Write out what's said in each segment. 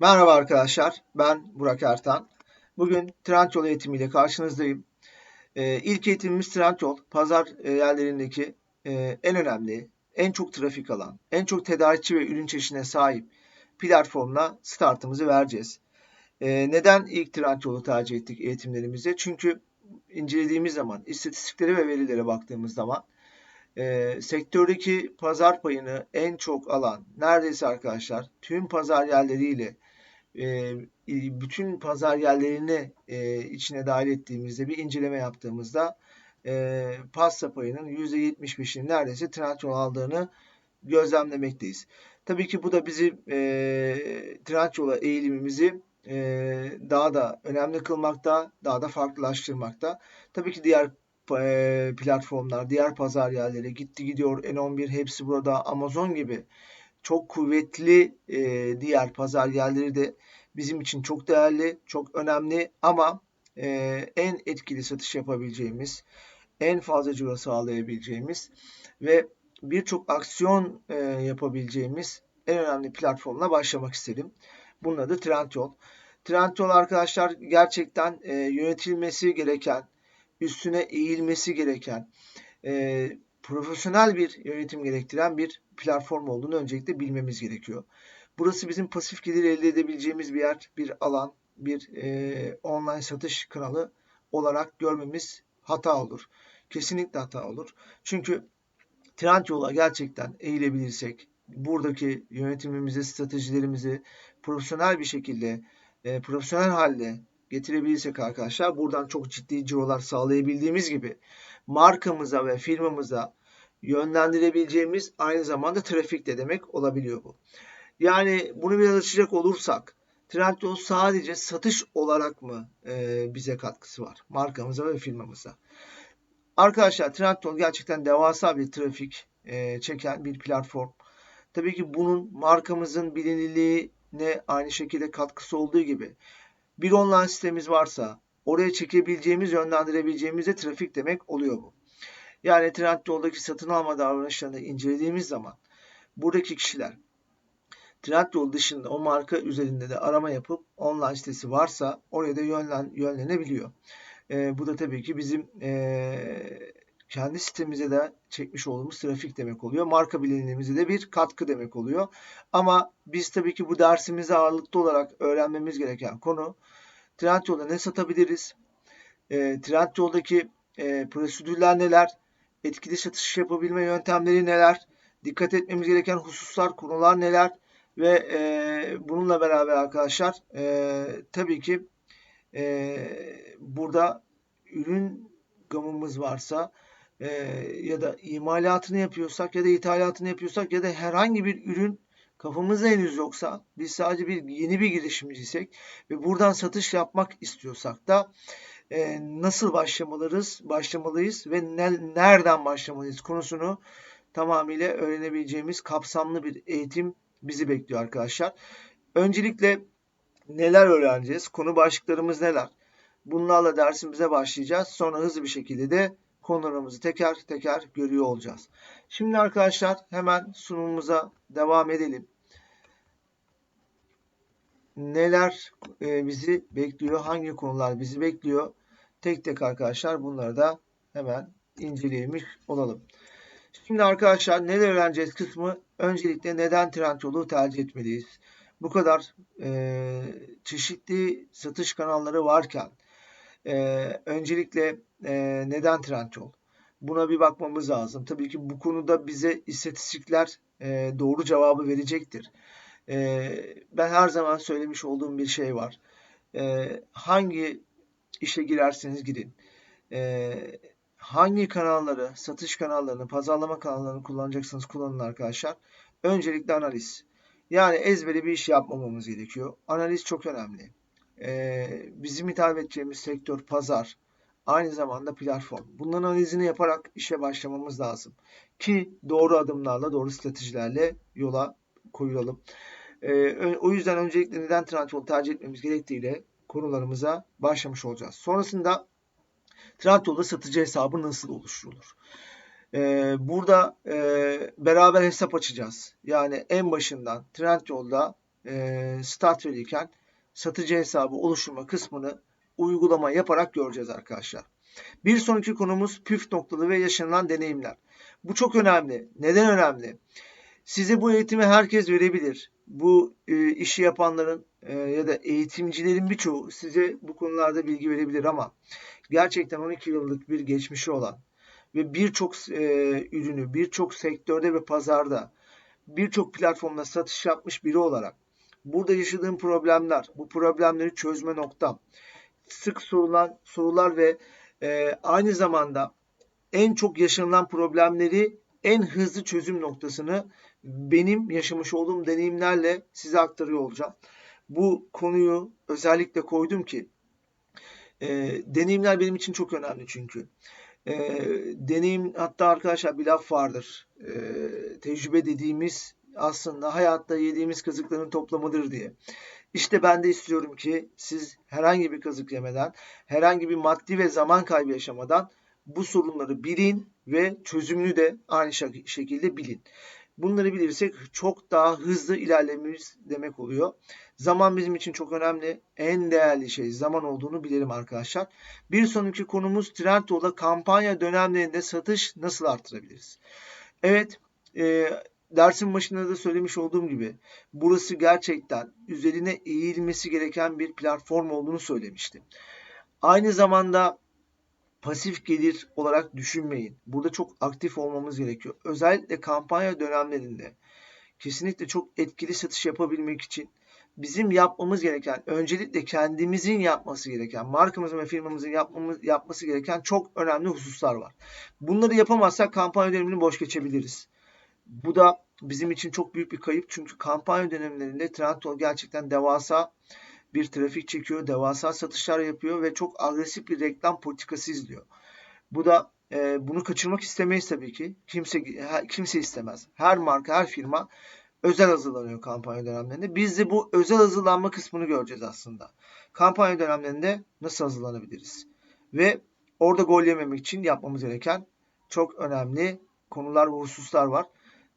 Merhaba arkadaşlar, ben Burak Ertan. Bugün Trendyol eğitimiyle karşınızdayım. Ee, ilk eğitimimiz Trendyol, pazar e, yerlerindeki e, en önemli, en çok trafik alan, en çok tedarikçi ve ürün çeşidine sahip platformla startımızı vereceğiz. E, neden ilk Trendyol'u tercih ettik eğitimlerimizde? Çünkü incelediğimiz zaman, istatistiklere ve verilere baktığımız zaman e, sektördeki pazar payını en çok alan neredeyse arkadaşlar tüm pazar yerleriyle e, bütün pazar yerlerini e, içine dahil ettiğimizde bir inceleme yaptığımızda e, pasta payının %75'ini neredeyse Trendyol aldığını gözlemlemekteyiz. Tabii ki bu da bizim e, Trendyol'a eğilimimizi e, daha da önemli kılmakta, daha da farklılaştırmakta. Tabii ki diğer platformlar, diğer pazar yerleri gitti gidiyor, N11 hepsi burada, Amazon gibi çok kuvvetli e, diğer pazar yerleri de bizim için çok değerli, çok önemli ama e, en etkili satış yapabileceğimiz, en fazla ciro sağlayabileceğimiz ve birçok aksiyon e, yapabileceğimiz en önemli platformla başlamak istedim. Bunun adı Trendyol. Trendyol arkadaşlar gerçekten e, yönetilmesi gereken, üstüne eğilmesi gereken, e, profesyonel bir yönetim gerektiren bir platform olduğunu öncelikle bilmemiz gerekiyor. Burası bizim pasif gelir elde edebileceğimiz bir yer, bir alan, bir e, online satış kanalı olarak görmemiz hata olur. Kesinlikle hata olur. Çünkü Trendyol'a gerçekten eğilebilirsek, buradaki yönetimimizi, stratejilerimizi profesyonel bir şekilde, e, profesyonel halde getirebilirsek arkadaşlar buradan çok ciddi cirolar sağlayabildiğimiz gibi markamıza ve firmamıza yönlendirebileceğimiz aynı zamanda trafik de demek olabiliyor bu. Yani bunu biraz açacak olursak Trendyol sadece satış olarak mı e, bize katkısı var? Markamıza ve firmamıza. Arkadaşlar Trendyol gerçekten devasa bir trafik e, çeken bir platform. Tabii ki bunun markamızın bilinirliğine aynı şekilde katkısı olduğu gibi bir online sitemiz varsa oraya çekebileceğimiz, yönlendirebileceğimiz de trafik demek oluyor bu. Yani Trendyol'daki satın alma davranışlarını incelediğimiz zaman buradaki kişiler Trendyol dışında o marka üzerinde de arama yapıp online sitesi varsa oraya da yönlen, yönlenebiliyor. E, bu da tabii ki bizim e, kendi sitemize de çekmiş olduğumuz trafik demek oluyor. Marka bilinirliğimize de bir katkı demek oluyor. Ama biz tabii ki bu dersimizde ağırlıklı olarak öğrenmemiz gereken konu Trendyol'da ne satabiliriz? E, Trendyol'daki e, prosedürler neler? Etkili satış yapabilme yöntemleri neler? Dikkat etmemiz gereken hususlar, konular neler? Ve e, bununla beraber arkadaşlar e, tabii ki e, burada ürün gamımız varsa e, ya da imalatını yapıyorsak ya da ithalatını yapıyorsak ya da herhangi bir ürün kafamızda henüz yoksa biz sadece bir yeni bir girişimciysek ve buradan satış yapmak istiyorsak da e, nasıl başlamalıyız, başlamalıyız ve ne, nereden başlamalıyız konusunu tamamıyla öğrenebileceğimiz kapsamlı bir eğitim bizi bekliyor arkadaşlar. Öncelikle neler öğreneceğiz? Konu başlıklarımız neler? Bunlarla dersimize başlayacağız. Sonra hızlı bir şekilde de konularımızı teker teker görüyor olacağız. Şimdi arkadaşlar hemen sunumumuza devam edelim. Neler e, bizi bekliyor? Hangi konular bizi bekliyor? Tek tek arkadaşlar bunları da hemen incelemiş olalım. Şimdi arkadaşlar neler öğreneceğiz kısmı öncelikle neden Trendyol'u tercih etmeliyiz? Bu kadar e, çeşitli satış kanalları varken e, öncelikle e, neden Trendyol? Buna bir bakmamız lazım. Tabii ki bu konuda bize istatistikler e, doğru cevabı verecektir. E, ben her zaman söylemiş olduğum bir şey var. E, hangi işe girerseniz girin. E, hangi kanalları, satış kanallarını, pazarlama kanallarını kullanacaksınız kullanın arkadaşlar. Öncelikle analiz. Yani ezbere bir iş yapmamamız gerekiyor. Analiz çok önemli. Ee, bizim hitap edeceğimiz sektör pazar, aynı zamanda platform. Bunların analizini yaparak işe başlamamız lazım. Ki doğru adımlarla, doğru stratejilerle yola koyulalım. Ee, o yüzden öncelikle neden Trendyol tercih etmemiz gerektiğiyle konularımıza başlamış olacağız. Sonrasında Trendyol'da satıcı hesabı nasıl oluşturulur? Ee, burada e, beraber hesap açacağız. Yani en başından Trendyol'da e, start verirken satıcı hesabı oluşturma kısmını uygulama yaparak göreceğiz arkadaşlar. Bir sonraki konumuz püf noktalı ve yaşanılan deneyimler. Bu çok önemli. Neden önemli? Size bu eğitimi herkes verebilir. Bu e, işi yapanların e, ya da eğitimcilerin birçoğu size bu konularda bilgi verebilir ama gerçekten 12 yıllık bir geçmişi olan ve birçok e, ürünü birçok sektörde ve pazarda birçok platformda satış yapmış biri olarak burada yaşadığım problemler, bu problemleri çözme noktam, sık sorulan sorular ve e, aynı zamanda en çok yaşanılan problemleri en hızlı çözüm noktasını benim yaşamış olduğum deneyimlerle size aktarıyor olacağım. Bu konuyu özellikle koydum ki e, deneyimler benim için çok önemli çünkü. E, deneyim hatta arkadaşlar bir laf vardır. E, tecrübe dediğimiz aslında hayatta yediğimiz kazıkların toplamıdır diye. İşte ben de istiyorum ki siz herhangi bir kazık yemeden, herhangi bir maddi ve zaman kaybı yaşamadan bu sorunları bilin ve çözümünü de aynı şekilde bilin. Bunları bilirsek çok daha hızlı ilerlememiz demek oluyor. Zaman bizim için çok önemli. En değerli şey zaman olduğunu bilelim arkadaşlar. Bir sonraki konumuz Trendyol'da kampanya dönemlerinde satış nasıl arttırabiliriz? Evet, e, dersin başında da söylemiş olduğum gibi burası gerçekten üzerine eğilmesi gereken bir platform olduğunu söylemiştim. Aynı zamanda pasif gelir olarak düşünmeyin. Burada çok aktif olmamız gerekiyor. Özellikle kampanya dönemlerinde kesinlikle çok etkili satış yapabilmek için bizim yapmamız gereken, öncelikle kendimizin yapması gereken, markamızın ve firmamızın yapmamız, yapması gereken çok önemli hususlar var. Bunları yapamazsak kampanya dönemini boş geçebiliriz. Bu da bizim için çok büyük bir kayıp çünkü kampanya dönemlerinde Trendyol gerçekten devasa bir trafik çekiyor, devasa satışlar yapıyor ve çok agresif bir reklam politikası izliyor. Bu da e, bunu kaçırmak istemeyiz tabii ki. Kimse kimse istemez. Her marka, her firma özel hazırlanıyor kampanya dönemlerinde. Biz de bu özel hazırlanma kısmını göreceğiz aslında. Kampanya dönemlerinde nasıl hazırlanabiliriz? Ve orada gol yememek için yapmamız gereken çok önemli konular ve hususlar var.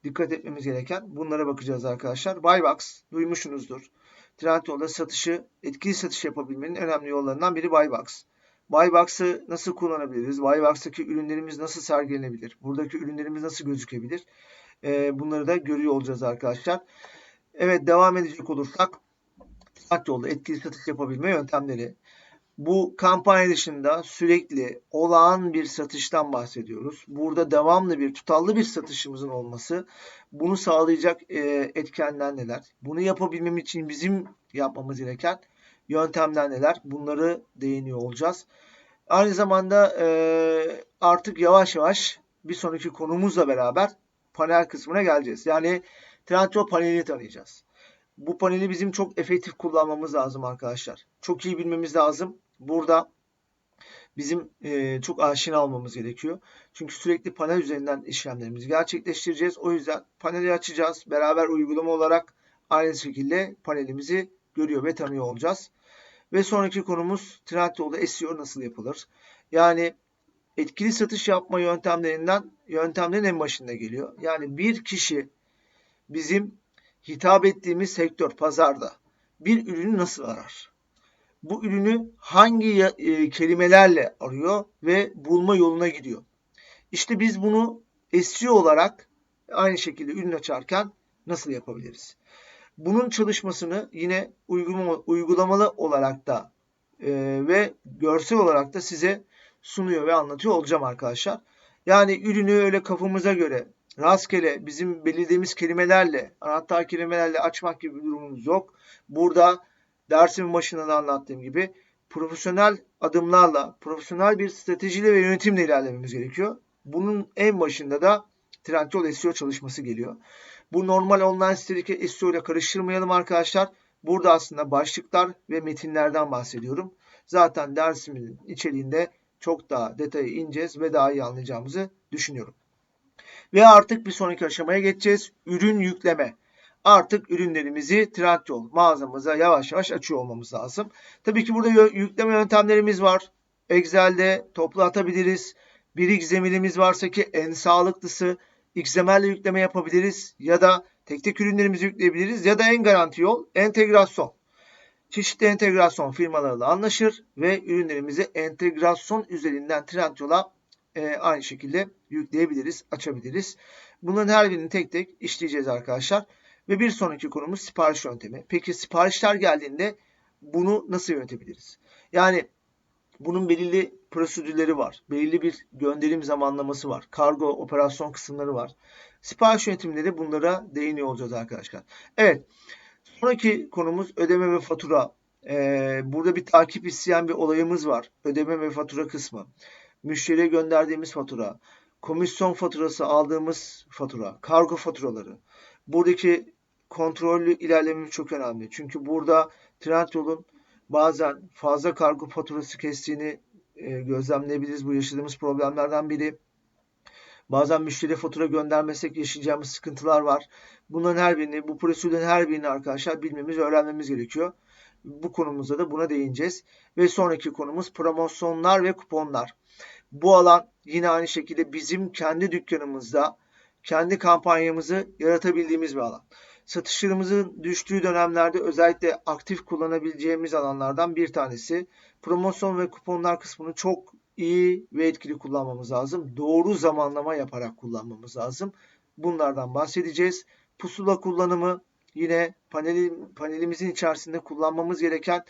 Dikkat etmemiz gereken bunlara bakacağız arkadaşlar. Buybox duymuşsunuzdur. Trendyol'da satışı, etkili satış yapabilmenin önemli yollarından biri Buybox. Buybox'ı nasıl kullanabiliriz? Buybox'taki ürünlerimiz nasıl sergilenebilir? Buradaki ürünlerimiz nasıl gözükebilir? Ee, bunları da görüyor olacağız arkadaşlar. Evet devam edecek olursak Trendyol'da etkili satış yapabilme yöntemleri. Bu kampanya dışında sürekli olağan bir satıştan bahsediyoruz. Burada devamlı bir tutallı bir satışımızın olması bunu sağlayacak e, etkenler neler? Bunu yapabilmem için bizim yapmamız gereken yöntemler neler? Bunları değiniyor olacağız. Aynı zamanda e, artık yavaş yavaş bir sonraki konumuzla beraber panel kısmına geleceğiz. Yani Trendyol panelini tanıyacağız. Bu paneli bizim çok efektif kullanmamız lazım arkadaşlar. Çok iyi bilmemiz lazım. Burada bizim e, çok aşina olmamız gerekiyor. Çünkü sürekli panel üzerinden işlemlerimizi gerçekleştireceğiz. O yüzden paneli açacağız. Beraber uygulama olarak aynı şekilde panelimizi görüyor ve tanıyor olacağız. Ve sonraki konumuz Trendyol'da SEO nasıl yapılır? Yani etkili satış yapma yöntemlerinden yöntemlerin en başında geliyor. Yani bir kişi bizim hitap ettiğimiz sektör, pazarda bir ürünü nasıl arar? Bu ürünü hangi e, kelimelerle arıyor ve bulma yoluna gidiyor. İşte biz bunu SEO olarak aynı şekilde ürün açarken nasıl yapabiliriz? Bunun çalışmasını yine uygulama, uygulamalı olarak da e, ve görsel olarak da size sunuyor ve anlatıyor olacağım arkadaşlar. Yani ürünü öyle kafamıza göre rastgele bizim belirlediğimiz kelimelerle, anahtar kelimelerle açmak gibi bir durumumuz yok. Burada dersimin başında da anlattığım gibi profesyonel adımlarla, profesyonel bir stratejiyle ve yönetimle ilerlememiz gerekiyor. Bunun en başında da Trendyol SEO çalışması geliyor. Bu normal online sitedeki SEO ile karıştırmayalım arkadaşlar. Burada aslında başlıklar ve metinlerden bahsediyorum. Zaten dersimin içeriğinde çok daha detayı ineceğiz ve daha iyi anlayacağımızı düşünüyorum. Ve artık bir sonraki aşamaya geçeceğiz. Ürün yükleme artık ürünlerimizi Trendyol mağazamıza yavaş yavaş açıyor olmamız lazım. Tabii ki burada yükleme yöntemlerimiz var. Excel'de toplu atabiliriz. Bir XML'imiz varsa ki en sağlıklısı XML ile yükleme yapabiliriz ya da tek tek ürünlerimizi yükleyebiliriz ya da en garanti yol entegrasyon. Çeşitli entegrasyon firmalarıyla anlaşır ve ürünlerimizi entegrasyon üzerinden Trendyol'a e, aynı şekilde yükleyebiliriz, açabiliriz. Bunların her birini tek tek işleyeceğiz arkadaşlar. Ve bir sonraki konumuz sipariş yöntemi. Peki siparişler geldiğinde bunu nasıl yönetebiliriz? Yani bunun belirli prosedürleri var. Belirli bir gönderim zamanlaması var. Kargo operasyon kısımları var. Sipariş yönetiminde de bunlara değiniyor olacağız arkadaşlar. Evet. Sonraki konumuz ödeme ve fatura. Ee, burada bir takip isteyen bir olayımız var. Ödeme ve fatura kısmı. Müşteriye gönderdiğimiz fatura. Komisyon faturası aldığımız fatura. Kargo faturaları. Buradaki kontrollü ilerlememiz çok önemli. Çünkü burada Trendyol'un bazen fazla kargo faturası kestiğini e, gözlemleyebiliriz. Bu yaşadığımız problemlerden biri. Bazen müşteri fatura göndermesek yaşayacağımız sıkıntılar var. Bunların her birini, bu prosedürün her birini arkadaşlar bilmemiz, öğrenmemiz gerekiyor. Bu konumuzda da buna değineceğiz. Ve sonraki konumuz promosyonlar ve kuponlar. Bu alan yine aynı şekilde bizim kendi dükkanımızda kendi kampanyamızı yaratabildiğimiz bir alan. Satışlarımızın düştüğü dönemlerde özellikle aktif kullanabileceğimiz alanlardan bir tanesi. Promosyon ve kuponlar kısmını çok iyi ve etkili kullanmamız lazım. Doğru zamanlama yaparak kullanmamız lazım. Bunlardan bahsedeceğiz. Pusula kullanımı yine paneli, panelimizin içerisinde kullanmamız gereken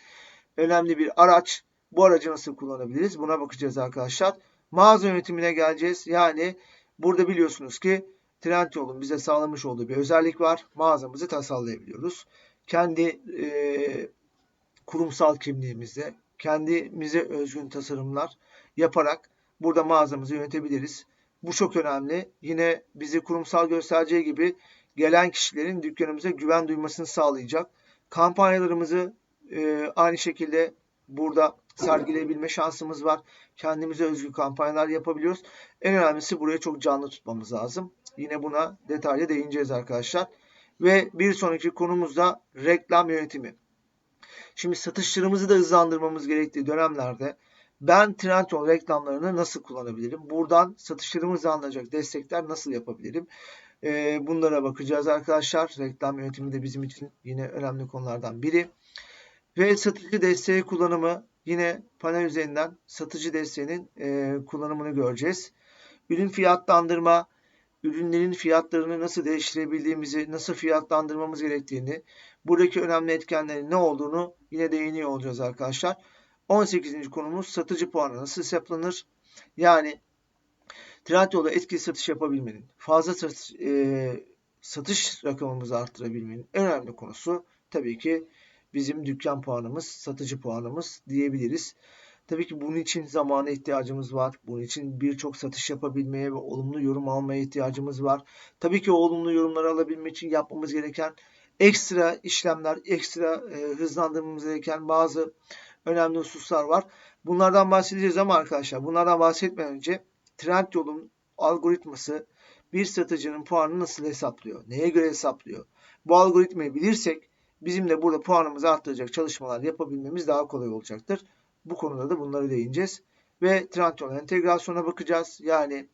önemli bir araç. Bu aracı nasıl kullanabiliriz? Buna bakacağız arkadaşlar. Mağaza yönetimine geleceğiz. Yani burada biliyorsunuz ki Trendyol'un bize sağlamış olduğu bir özellik var. Mağazamızı tasarlayabiliyoruz. Kendi e, kurumsal kimliğimizde kendimize özgün tasarımlar yaparak burada mağazamızı yönetebiliriz. Bu çok önemli. Yine bizi kurumsal göstereceği gibi gelen kişilerin dükkanımıza güven duymasını sağlayacak. Kampanyalarımızı e, aynı şekilde burada sergileyebilme şansımız var. Kendimize özgü kampanyalar yapabiliyoruz. En önemlisi burayı çok canlı tutmamız lazım. Yine buna detaylı değineceğiz arkadaşlar. Ve bir sonraki konumuz da reklam yönetimi. Şimdi satışlarımızı da hızlandırmamız gerektiği dönemlerde ben Trendyol reklamlarını nasıl kullanabilirim? Buradan satışlarımı hızlandıracak destekler nasıl yapabilirim? Ee, bunlara bakacağız arkadaşlar. Reklam yönetimi de bizim için yine önemli konulardan biri. Ve satıcı desteği kullanımı yine panel üzerinden satıcı desteğinin e, kullanımını göreceğiz. Ürün fiyatlandırma, ürünlerin fiyatlarını nasıl değiştirebildiğimizi, nasıl fiyatlandırmamız gerektiğini, buradaki önemli etkenlerin ne olduğunu yine değiniyor olacağız arkadaşlar. 18. konumuz satıcı puanı nasıl hesaplanır? Yani Trendyol'da etkili satış yapabilmenin, fazla satış, e, satış rakamımızı arttırabilmenin en önemli konusu tabii ki bizim dükkan puanımız, satıcı puanımız diyebiliriz. Tabii ki bunun için zamana ihtiyacımız var. Bunun için birçok satış yapabilmeye ve olumlu yorum almaya ihtiyacımız var. Tabii ki olumlu yorumları alabilmek için yapmamız gereken ekstra işlemler, ekstra e, hızlandırmamız gereken bazı önemli hususlar var. Bunlardan bahsedeceğiz ama arkadaşlar bunlardan bahsetmeden önce Trendyol'un algoritması bir satıcının puanını nasıl hesaplıyor? Neye göre hesaplıyor? Bu algoritmayı bilirsek bizim de burada puanımızı arttıracak çalışmalar yapabilmemiz daha kolay olacaktır. Bu konuda da bunları değineceğiz. Ve Trendyol entegrasyona bakacağız. Yani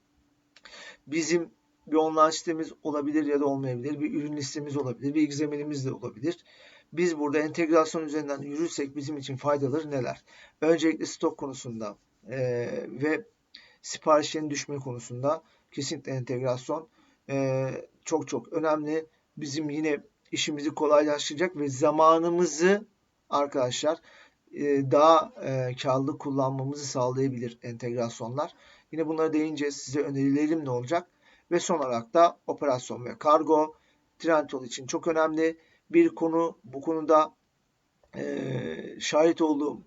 bizim bir online sitemiz olabilir ya da olmayabilir. Bir ürün listemiz olabilir. Bir XML'imiz de olabilir. Biz burada entegrasyon üzerinden yürürsek bizim için faydaları neler? Öncelikle stok konusunda e, ve siparişlerin düşme konusunda kesinlikle entegrasyon e, çok çok önemli. Bizim yine işimizi kolaylaştıracak ve zamanımızı arkadaşlar daha e, karlı kullanmamızı sağlayabilir entegrasyonlar. Yine bunlara değineceğiz. Size önerilerim ne olacak? Ve son olarak da operasyon ve kargo Trendyol için çok önemli bir konu. Bu konuda e, şahit olduğum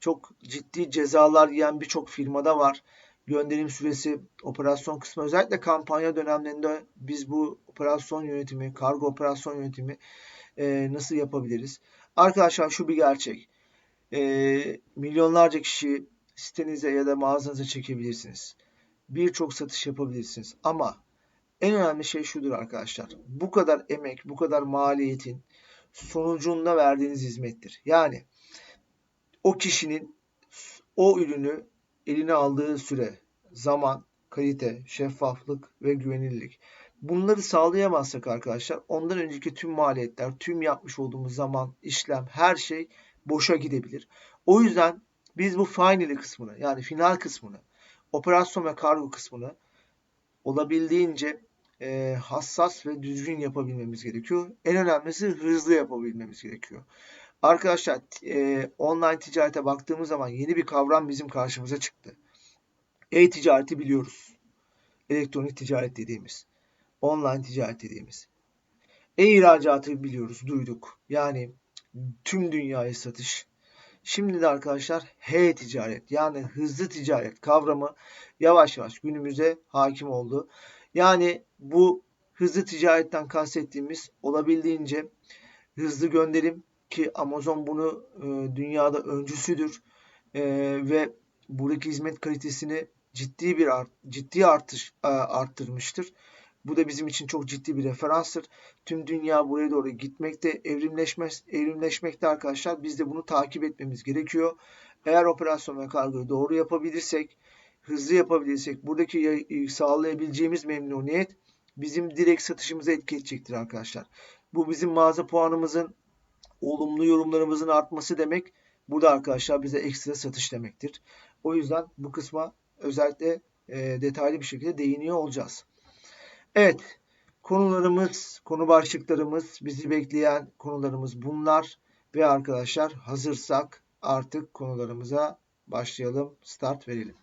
çok ciddi cezalar yiyen birçok firmada var. Gönderim süresi, operasyon kısmı özellikle kampanya dönemlerinde biz bu operasyon yönetimi, kargo operasyon yönetimi e, nasıl yapabiliriz? Arkadaşlar şu bir gerçek. E, milyonlarca kişi sitenize ya da mağazanıza çekebilirsiniz. Birçok satış yapabilirsiniz. Ama en önemli şey şudur arkadaşlar. Bu kadar emek, bu kadar maliyetin sonucunda verdiğiniz hizmettir. Yani o kişinin o ürünü eline aldığı süre, zaman, kalite, şeffaflık ve güvenilirlik. Bunları sağlayamazsak arkadaşlar ondan önceki tüm maliyetler, tüm yapmış olduğumuz zaman, işlem, her şey boşa gidebilir. O yüzden biz bu finally kısmını yani final kısmını, operasyon ve kargo kısmını olabildiğince e, hassas ve düzgün yapabilmemiz gerekiyor. En önemlisi hızlı yapabilmemiz gerekiyor. Arkadaşlar e, online ticarete baktığımız zaman yeni bir kavram bizim karşımıza çıktı. E-ticareti biliyoruz. Elektronik ticaret dediğimiz. Online ticaret dediğimiz. E-ihracatı biliyoruz, duyduk. Yani tüm dünyaya satış. Şimdi de arkadaşlar H-ticaret yani hızlı ticaret kavramı yavaş yavaş günümüze hakim oldu. Yani bu hızlı ticaretten kastettiğimiz olabildiğince hızlı gönderim ki Amazon bunu e, dünyada öncüsüdür e, ve buradaki hizmet kalitesini ciddi bir art, ciddi artış e, arttırmıştır. Bu da bizim için çok ciddi bir referanstır. Tüm dünya buraya doğru gitmekte, evrimleşmez, evrimleşmekte arkadaşlar. Biz de bunu takip etmemiz gerekiyor. Eğer operasyon ve kargoyu doğru yapabilirsek, hızlı yapabilirsek, buradaki sağlayabileceğimiz memnuniyet bizim direkt satışımıza etki edecektir arkadaşlar. Bu bizim mağaza puanımızın, olumlu yorumlarımızın artması demek. Burada arkadaşlar bize ekstra satış demektir. O yüzden bu kısma özellikle e, detaylı bir şekilde değiniyor olacağız. Evet, konularımız, konu başlıklarımız, bizi bekleyen konularımız bunlar. Ve arkadaşlar hazırsak artık konularımıza başlayalım, start verelim.